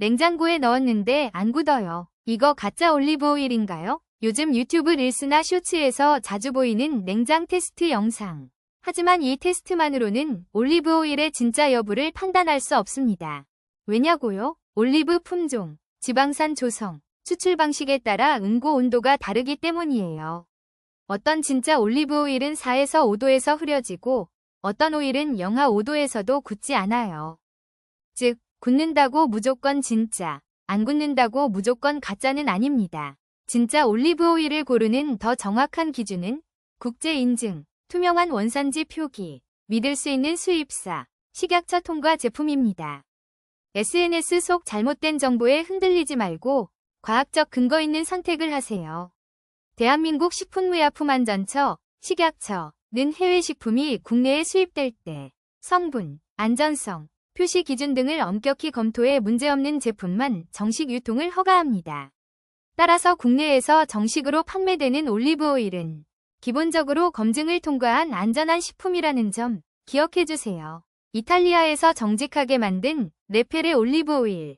냉장고에 넣었는데 안 굳어요. 이거 가짜 올리브 오일인가요? 요즘 유튜브 릴스나 쇼츠에서 자주 보이는 냉장 테스트 영상. 하지만 이 테스트만으로는 올리브 오일의 진짜 여부를 판단할 수 없습니다. 왜냐고요? 올리브 품종, 지방산 조성, 추출 방식에 따라 응고 온도가 다르기 때문이에요. 어떤 진짜 올리브 오일은 4에서 5도에서 흐려지고 어떤 오일은 영하 5도에서도 굳지 않아요. 즉, 굳는다고 무조건 진짜, 안 굳는다고 무조건 가짜는 아닙니다. 진짜 올리브 오일을 고르는 더 정확한 기준은 국제 인증, 투명한 원산지 표기, 믿을 수 있는 수입사, 식약처 통과 제품입니다. SNS 속 잘못된 정보에 흔들리지 말고 과학적 근거 있는 선택을 하세요. 대한민국 식품의약품안전처, 식약처는 해외 식품이 국내에 수입될 때 성분, 안전성, 표시 기준 등을 엄격히 검토해 문제없는 제품만 정식 유통을 허가합니다. 따라서 국내에서 정식으로 판매되는 올리브 오일은 기본적으로 검증을 통과한 안전한 식품이라는 점 기억해 주세요. 이탈리아에서 정직하게 만든 레페레 올리브 오일,